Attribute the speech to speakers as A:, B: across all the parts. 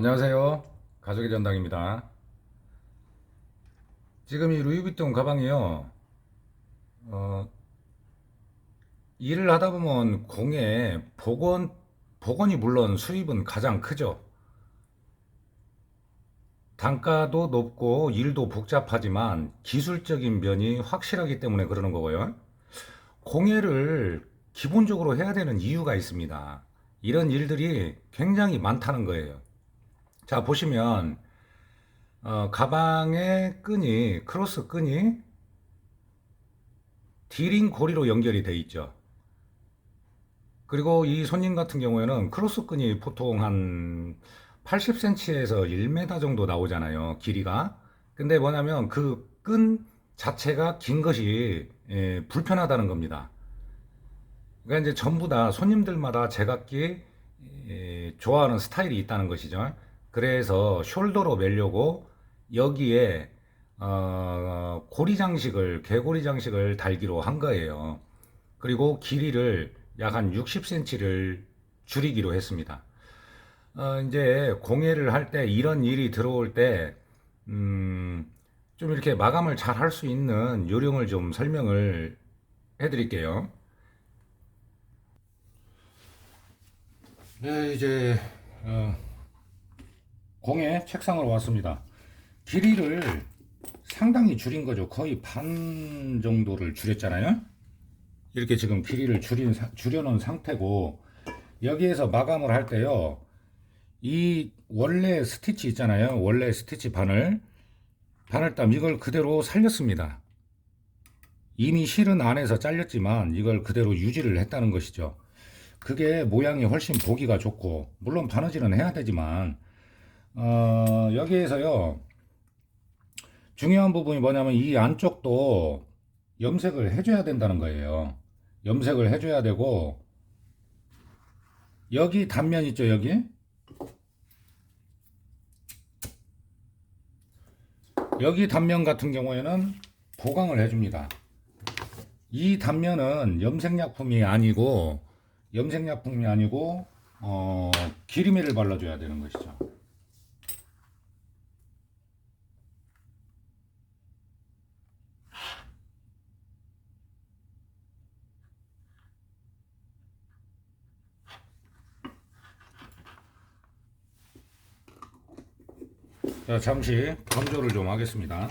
A: 안녕하세요. 가족의 전당입니다. 지금 이 루이비통 가방이요. 어, 일을 하다 보면 공에 복원, 복원이 물론 수입은 가장 크죠. 단가도 높고 일도 복잡하지만 기술적인 면이 확실하기 때문에 그러는 거고요. 공예를 기본적으로 해야 되는 이유가 있습니다. 이런 일들이 굉장히 많다는 거예요. 자, 보시면, 어, 가방의 끈이, 크로스 끈이 디링 고리로 연결이 돼 있죠. 그리고 이 손님 같은 경우에는 크로스 끈이 보통 한 80cm에서 1m 정도 나오잖아요. 길이가. 근데 뭐냐면 그 끈 자체가 긴 것이 예, 불편하다는 겁니다. 그러니까 이제 전부 다 손님들마다 제각기 예, 좋아하는 스타일이 있다는 것이죠. 그래서 숄더로 매려고 여기에 어, 고리 장식을 개고리 장식을 달기로 한 거예요. 그리고 길이를 약 한 60cm를 줄이기로 했습니다. 어, 이제 공예를 할 때 이런 일이 들어올 때, 음, 좀 이렇게 마감을 잘 할 수 있는 요령을 좀 설명을 해 드릴게요. 네, 이제, 어, 공예 책상으로 왔습니다. 길이를 상당히 줄인 거죠. 거의 반 정도를 줄였잖아요. 이렇게 지금 길이를 줄인, 사- 줄여놓은 상태고, 여기에서 마감을 할 때요, 이 원래 스티치 있잖아요. 원래 스티치 바늘. 바늘땀 이걸 그대로 살렸습니다. 이미 실은 안에서 잘렸지만 이걸 그대로 유지를 했다는 것이죠. 그게 모양이 훨씬 보기가 좋고, 물론 바느질은 해야 되지만, 어, 여기에서요, 중요한 부분이 뭐냐면 이 안쪽도 염색을 해줘야 된다는 거예요. 염색을 해줘야 되고, 여기 단면 있죠, 여기? 여기 단면 같은 경우에는 보강을 해줍니다. 이 단면은 염색약품이 아니고, 염색약품이 아니고, 어, 기름이를 발라줘야 되는 것이죠. 자, 잠시 건조를 좀 하겠습니다.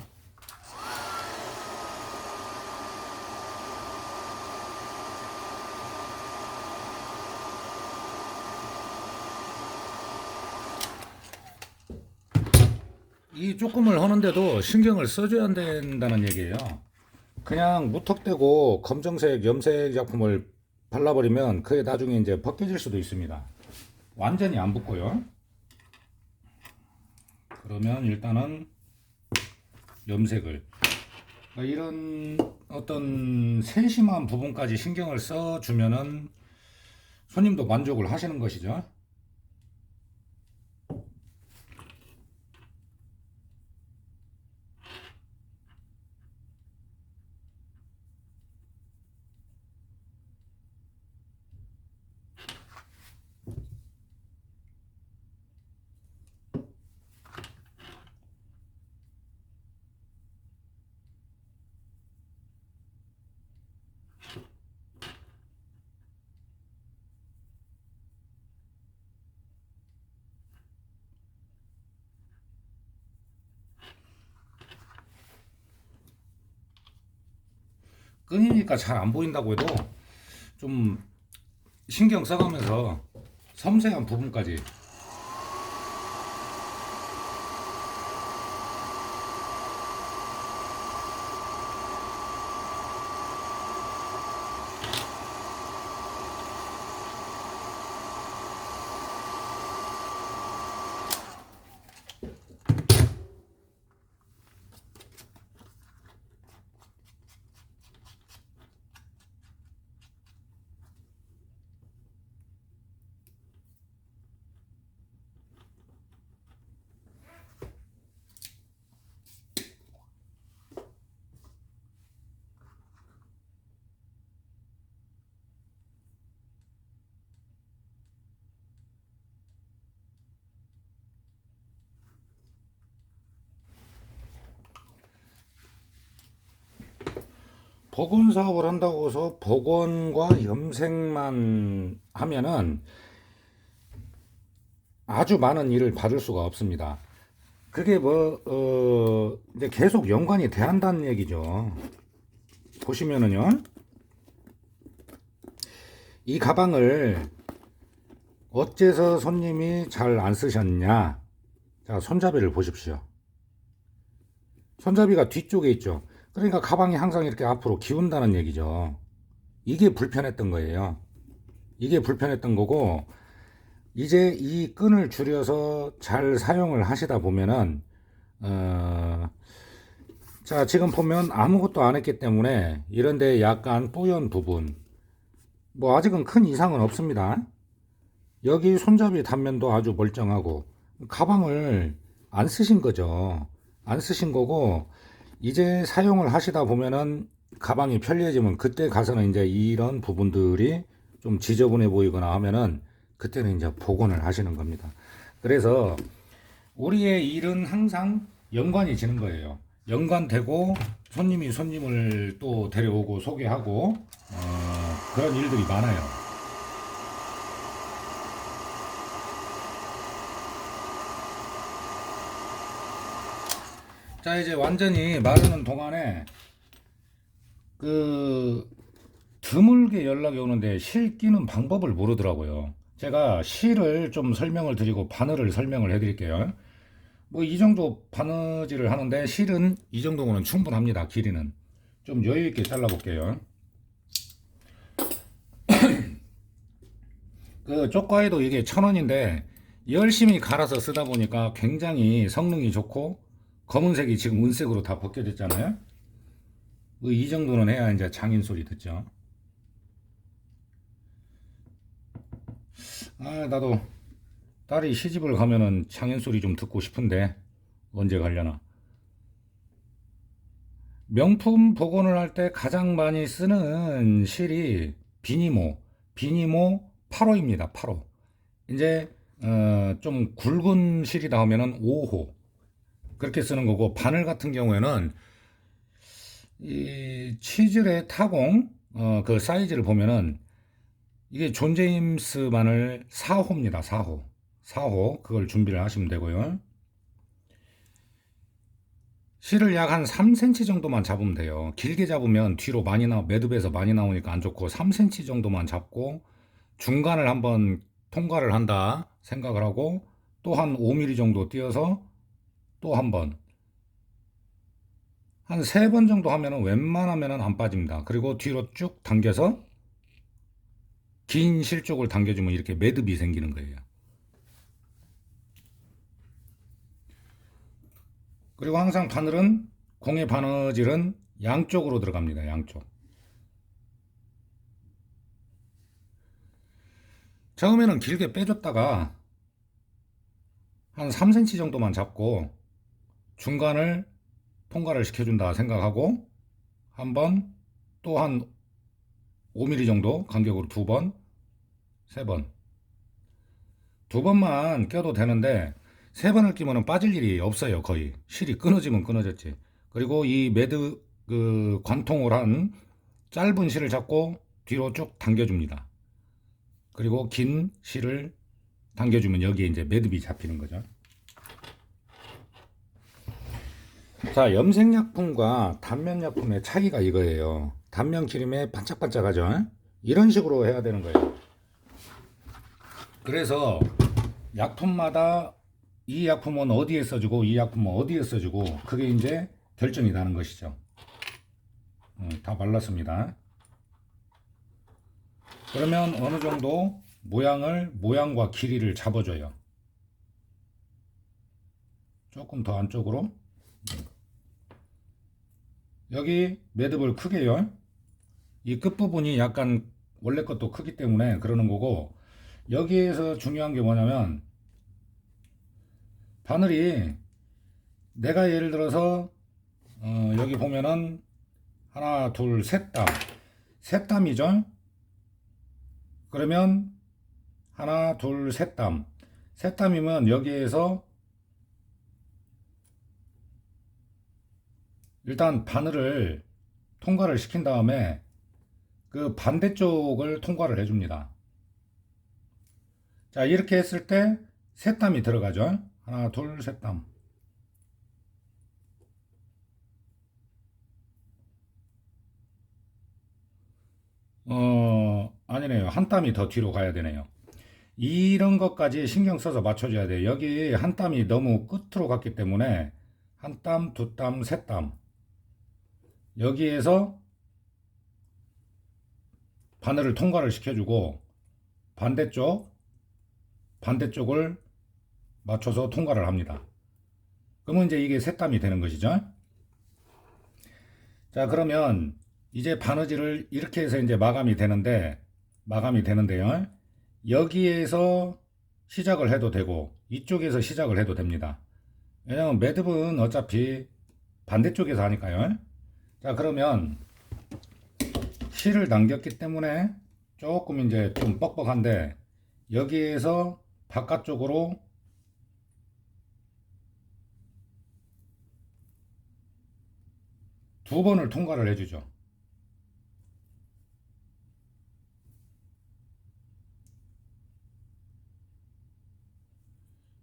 A: 이 조금을 하는데도 신경을 써줘야 된다는 얘기예요. 그냥 무턱대고 검정색 염색 작품을 발라버리면 그게 나중에 이제 벗겨질 수도 있습니다. 완전히 안 붙고요. 그러면 일단은 염색을 그러니까 이런 어떤 세심한 부분까지 신경을 써 주면은 손님도 만족을 하시는 것이죠. 끈이니까 잘 안 보인다고 해도 좀 신경 써가면서 섬세한 부분까지 복원 사업을 한다고 해서 복원과 염색만 하면은 아주 많은 일을 받을 수가 없습니다. 그게 뭐, 어, 이제 계속 연관이 돼야 한다는 얘기죠. 보시면은요. 이 가방을 어째서 손님이 잘 안 쓰셨냐? 자, 손잡이를 보십시오. 손잡이가 뒤쪽에 있죠. 그러니까 가방이 항상 이렇게 앞으로 기운다는 얘기죠. 이게 불편했던 거예요. 이게 불편했던 거고, 이제 이 끈을 줄여서 잘 사용을 하시다 보면은, 어, 자, 지금 보면 아무것도 안 했기 때문에 이런데 약간 뿌연 부분, 뭐 아직은 큰 이상은 없습니다. 여기 손잡이 단면도 아주 멀쩡하고, 가방을 안 쓰신 거죠. 안 쓰신 거고, 이제 사용을 하시다 보면은 가방이 편리해지면 그때 가서는 이제 이런 부분들이 좀 지저분해 보이거나 하면은 그때는 이제 복원을 하시는 겁니다. 그래서 우리의 일은 항상 연관이 지는 거예요. 연관되고 손님이 손님을 또 데려오고 소개하고 어, 그런 일들이 많아요. 자 이제 완전히 마르는 동안에 그 드물게 연락이 오는데 실 끼는 방법을 모르더라고요. 제가 실을 좀 설명을 드리고 바늘을 설명을 해드릴게요. 뭐 이 정도 바느질을 하는데 실은 이 정도면 충분합니다. 길이는 좀 여유 있게 잘라 볼게요. 그 쪽과에도 이게 천 원인데 열심히 갈아서 쓰다 보니까 굉장히 성능이 좋고 검은색이 지금 은색으로 다 벗겨졌잖아요. 뭐이 정도는 해야 이제 장인 소리 듣죠. 아, 나도 딸이 시집을 가면은 장인 소리 좀 듣고 싶은데 언제 가려나. 명품 복원을 할 때 가장 많이 쓰는 실이 비니모, 비니모 8호입니다. 8호. 이제 어, 좀 굵은 실이다 하면은 5호. 그렇게 쓰는 거고 바늘 같은 경우에는 이 치즐의 타공 어, 그 사이즈를 보면은 이게 존 제임스 바늘 4호입니다. 4호. 4호 그걸 준비를 하시면 되고요. 실을 약 한 3cm 정도만 잡으면 돼요. 길게 잡으면 뒤로 많이 나 매듭에서 많이 나오니까 안 좋고 3cm 정도만 잡고 중간을 한번 통과를 한다 생각을 하고 또 한 5mm 정도 띄어서 또 한 번. 한 세 번 정도 하면은 웬만하면은 안 빠집니다. 그리고 뒤로 쭉 당겨서 긴 실 쪽을 당겨주면 이렇게 매듭이 생기는 거예요. 그리고 항상 바늘은 공의 바느질은 양쪽으로 들어갑니다. 양쪽. 처음에는 길게 빼줬다가 한 3cm 정도만 잡고 중간을 통과를 시켜준다 생각하고 한 번, 또 한 5mm 정도 간격으로 두 번, 세 번. 두 번만 껴도 되는데 세 번을 끼면 빠질 일이 없어요, 거의. 실이 끊어지면 끊어졌지. 그리고 이 매드 그 관통을 한 짧은 실을 잡고 뒤로 쭉 당겨줍니다. 그리고 긴 실을 당겨주면 여기에 이제 매듭이 잡히는 거죠. 자, 염색약품과 단면약품의 차이가 이거예요. 단면 기름에 반짝반짝하죠. 이런 식으로 해야 되는 거예요. 그래서 약품마다 이 약품은 어디에 써주고 이 약품은 어디에 써주고 그게 이제 결정이 나는 것이죠. 음, 다 발랐습니다. 그러면 어느 정도 모양을 모양과 길이를 잡아줘요. 조금 더 안쪽으로 여기 매듭을 크게요. 이 끝부분이 약간 원래 것도 크기 때문에 그러는 거고 여기에서 중요한 게 뭐냐면 바늘이 내가 예를 들어서 어, 여기 보면은 하나 둘셋 땀, 셋 땀이죠. 그러면 하나 둘셋 땀, 셋 땀이면 여기에서 일단 바늘을 통과를 시킨 다음에 그 반대쪽을 통과를 해줍니다. 자, 이렇게 했을 때 셋땀이 들어가죠. 하나, 둘, 셋땀. 어, 아니네요. 한 땀이 더 뒤로 가야 되네요. 이런 것까지 신경 써서 맞춰줘야 돼요. 여기 한 땀이 너무 끝으로 갔기 때문에 한 땀, 두 땀, 세 땀. 여기에서 바늘을 통과를 시켜주고 반대쪽, 반대쪽을 맞춰서 통과를 합니다. 그러면 이제 이게 세 땀이 되는 것이죠. 자, 그러면 이제 바느질을 이렇게 해서 이제 마감이 되는데, 마감이 되는데요. 여기에서 시작을 해도 되고, 이쪽에서 시작을 해도 됩니다. 왜냐면 매듭은 어차피 반대쪽에서 하니까요. 자, 그러면 실을 남겼기 때문에 조금 이제 좀 뻑뻑한데, 여기에서 바깥쪽으로 두 번을 통과를 해주죠.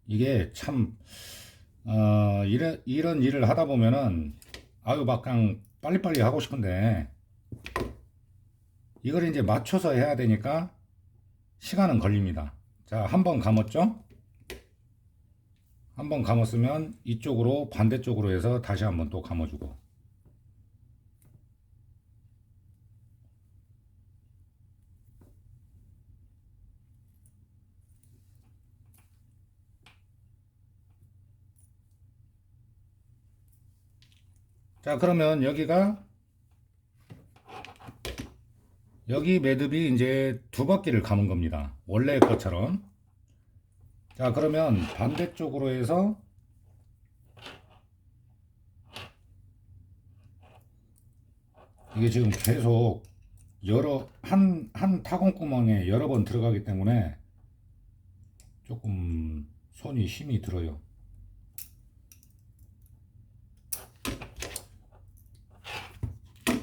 A: 이게 참, 어, 이런, 이런 일을 하다 보면은, 아유, 막 그냥 빨리빨리 하고 싶은데, 이걸 이제 맞춰서 해야 되니까, 시간은 걸립니다. 자, 한 번 감았죠? 한 번 감았으면 이쪽으로 반대쪽으로 해서 다시 한번 또 감아주고. 자, 그러면 여기가 여기 매듭이 이제 두 바퀴를 감은 겁니다. 원래 것처럼. 자, 그러면 반대쪽으로 해서 이게 지금 계속 여러 한 한 타공 구멍에 여러 번 들어가기 때문에 조금 손이 힘이 들어요.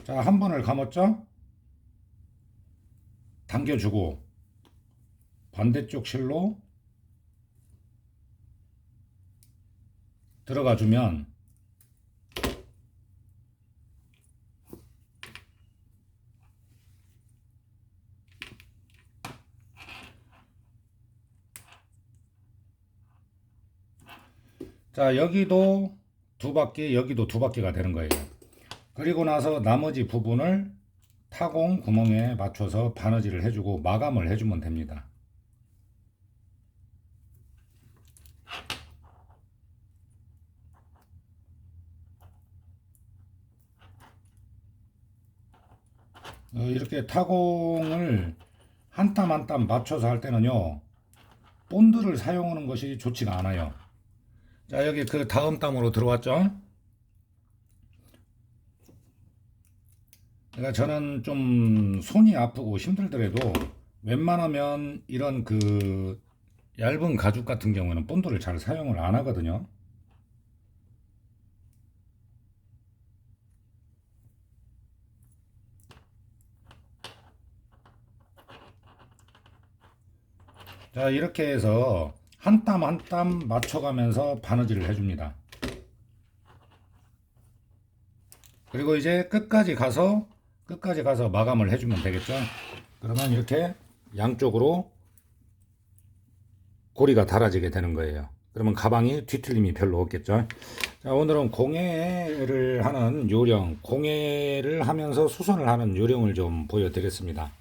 A: 자, 한 번을 감았죠? 당겨주고 반대쪽 실로 들어가 주면 자 여기도 두 바퀴 여기도 두 바퀴가 되는 거예요 그리고 나서 나머지 부분을 타공 구멍에 맞춰서 바느질을 해주고 마감을 해주면 됩니다. 어, 이렇게 타공을 한 땀 한 땀 맞춰서 할 때는요 본드를 사용하는 것이 좋지가 않아요 자 여기 그 다음 땀으로 들어왔죠 그러니까 저는 좀 손이 아프고 힘들더라도 웬만하면 이런 그 얇은 가죽 같은 경우에는 본드를 잘 사용을 안 하거든요. 자 이렇게 해서 한 땀 한 땀 맞춰가면서 바느질을 해줍니다. 그리고 이제 끝까지 가서 끝까지 가서 마감을 해주면 되겠죠. 그러면 이렇게 양쪽으로 고리가 달아지게 되는 거예요. 그러면 가방이 뒤틀림이 별로 없겠죠. 자, 오늘은 공예를 하는 요령, 공예를 하면서 수선을 하는 요령을 좀 보여드렸습니다.